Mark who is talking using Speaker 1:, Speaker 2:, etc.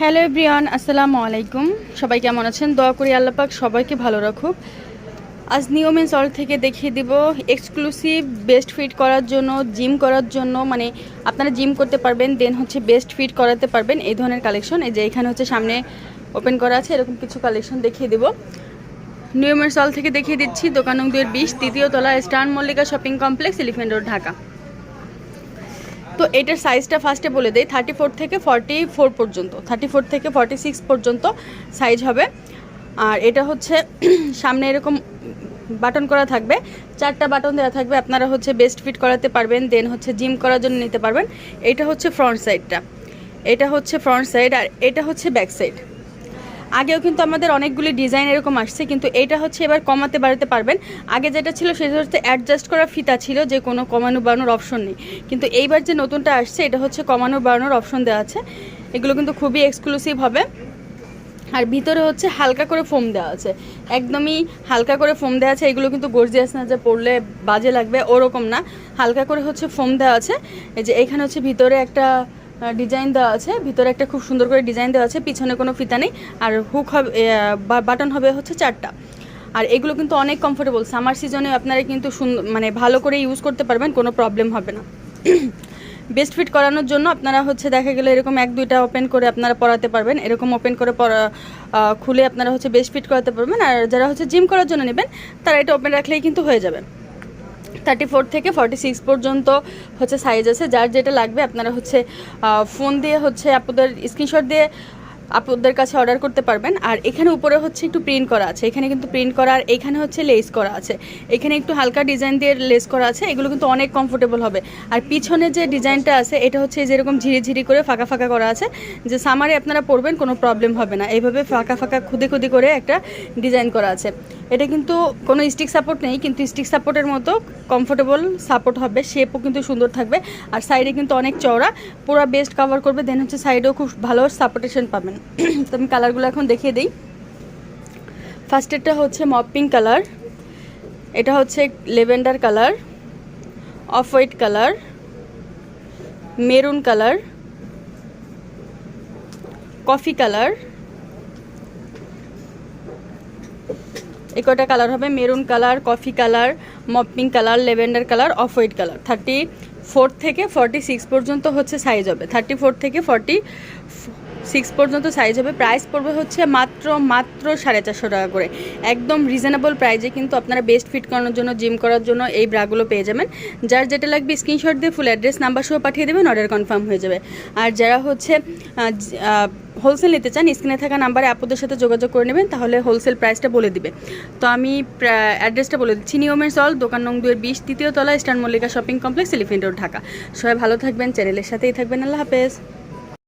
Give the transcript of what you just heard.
Speaker 1: Hello Brian আসসালামু আলাইকুম। সবাই কেমন আছেন? দোয়া করি আল্লাপাক সবাইকে ভালো রাখুক। আজ নিয়মেন সল থেকে দেখিয়ে দিব এক্সক্লুসিভ বেস্ট ফিট করার জন্য জিম করার জন্য। মানে আপনারা জিম করতে পারবেন দেন হচ্ছে বেস্ট ফিট করাতে পারবেন এই ধরনের কালেকশন এই যে এখানে হচ্ছে সামনে ওপেন করা আছে, এরকম কিছু কালেকশন দেখিয়ে দিব। নিয়মের সল থেকে দেখিয়ে দিচ্ছি, দোকান দুয়ের বিশ, তৃতীয় তলা star Mallika shopping complex elephant road Dhaka. তো এটার সাইজটা ফার্স্টে বলে দেই থার্টি ফোর থেকে ফর্টি ফোর পর্যন্ত থার্টি ফোর থেকে ফর্টি সিক্স পর্যন্ত সাইজ হবে। আর এটা হচ্ছে সামনে এরকম বাটন করা থাকবে, চারটা বাটন দেওয়া থাকবে, আপনারা হচ্ছে বেস্ট ফিট করাতে পারবেন দেন হচ্ছে জিম করার জন্য নিতে পারবেন। এটা হচ্ছে ফ্রন্ট সাইডটা এটা হচ্ছে ফ্রন্ট সাইড আর এটা হচ্ছে ব্যাক সাইড আগেও কিন্তু আমাদের অনেকগুলি ডিজাইন এরকম আসছে, কিন্তু এটা হচ্ছে এবার কমাতে বাড়াতে পারবেন। আগে যেটা ছিল সেটা হচ্ছে অ্যাডজাস্ট করা ফিতা ছিল, যে কোনো কমানো বাড়ানোর অপশন নেই। কিন্তু এইবার যে নতুনটা আসছে, এটা হচ্ছে কমানো বাড়ানোর অপশন দেওয়া আছে। এগুলো কিন্তু খুবই এক্সক্লুসিভ হবে। আর ভিতরে হচ্ছে হালকা করে ফোম দেওয়া আছে। একদমই হালকা করে ফোম দেওয়া আছে। এগুলো কিন্তু গর্জিয়াস না, যে পড়লে বাজে লাগবে, ওরকম না। হালকা করে হচ্ছে ফোম দেওয়া আছে। এই যে এখানে হচ্ছে ভিতরে একটা ডিজাইন দেওয়া আছে। ভিতরে একটা খুব সুন্দর করে ডিজাইন দেওয়া আছে, পিছনে কোনো ফিতা নেই। আর হুক হবে বাটন হবে হচ্ছে চারটা। আর এগুলো কিন্তু অনেক কমফোর্টেবল সামার সিজনে আপনারা কিন্তু মানে ভালো করে ইউজ করতে পারবেন, কোনো প্রবলেম হবে না। বেস্ট ফিট করানোর জন্য আপনারা হচ্ছে দেখা গেলে এরকম এক দুইটা ওপেন করে আপনারা পরাতে পারবেন। এরকম ওপেন করে পরা খুলে আপনারা হচ্ছে বেস্ট ফিট করাতে পারবেন। আর যারা হচ্ছে জিম করার জন্য নেবেন, তারা এটা ওপেন রাখলেই কিন্তু হয়ে যাবে। থার্টি ফোর থেকে ফর্টি সিক্স পর্যন্ত হচ্ছে সাইজ আছে। যার যেটা লাগবে আপনারা হচ্ছে ফোন দিয়ে হচ্ছে আপনাদের স্ক্রিনশট দিয়ে আপনাদের কাছে অর্ডার করতে পারবেন। আর এখানে উপরে হচ্ছে একটু প্রিন্ট করা আছে। এখানে কিন্তু প্রিন্ট করা আর এখানে হচ্ছে লেস করা আছে। এখানে একটু হালকা ডিজাইন দিয়ে লেস করা আছে। এগুলো কিন্তু অনেক কমফোর্টেবল হবে। আর পিছনে যে ডিজাইনটা আছে, এটা হচ্ছে যেরকম ঝিরি ঝিরি করে ফাঁকা ফাঁকা করা আছে, যে সামারে আপনারা পরবেন কোনো প্রবলেম হবে না। এইভাবে ফাঁকা ফাঁকা খুদে খুদি করে একটা ডিজাইন করা আছে। এটা কিন্তু কোনো স্টিক সাপোর্ট নেই, কিন্তু স্টিক সাপোর্টের মতো কমফোর্টেবল সাপোর্ট হবে। শেপও কিন্তু সুন্দর থাকবে। আর সাইডে কিন্তু অনেক চওড়া। পুরো বেস্ট কভার করবে। দেন হচ্ছে সাইডেও খুব ভালো সাপোর্টেশন পাবেন। তো আমি কালারগুলো এখন দেখিয়ে দিই। ফার্স্টেরটা হচ্ছে মপ কালার এটা হচ্ছে lavender colour off white colour maroon colour coffee colour এই কালার হবে? Maroon colour coffee colour mopping colour lavender colour off white colour thirty four থেকে ফর্টি সিক্স পর্যন্ত হচ্ছে সাইজ হবে। থার্টি ফোর থেকে ফর্টি সিক্স পর্যন্ত সাইজ হবে। Price পড়বে হচ্ছে মাত্র মাত্র সাড়ে চারশো টাকা করে। একদম রিজনেবল প্রাইজে কিন্তু আপনারা বেস্ট ফিট করানোর জন্য জিম করার জন্য এই ব্রাগুলো পেয়ে যাবেন। যার যেটা লাগবে স্ক্রিনশট দিয়ে ফুল অ্যাড্রেস নাম্বার সহ পাঠিয়ে দেবেন অর্ডার কনফার্ম হয়ে যাবে। আর যারা হচ্ছে হোলসেল নিতে চান স্ক্রিনে থাকা নাম্বারে আপুদের সাথে যোগাযোগ করে নেবেন, তাহলে হোলসেল প্রাইসটা বলে দিবে। তো আমি অ্যাড্রেসটা বলে দিচ্ছি। নিয়মের সল দোকান নং দুয়ের বিশ, তৃতীয় তলা star Mallika shopping complex elephant road Dhaka. সবাই ভালো থাকবেন চ্যানেলের সাথেই থাকবেন। আল্লাহ হাফেজ।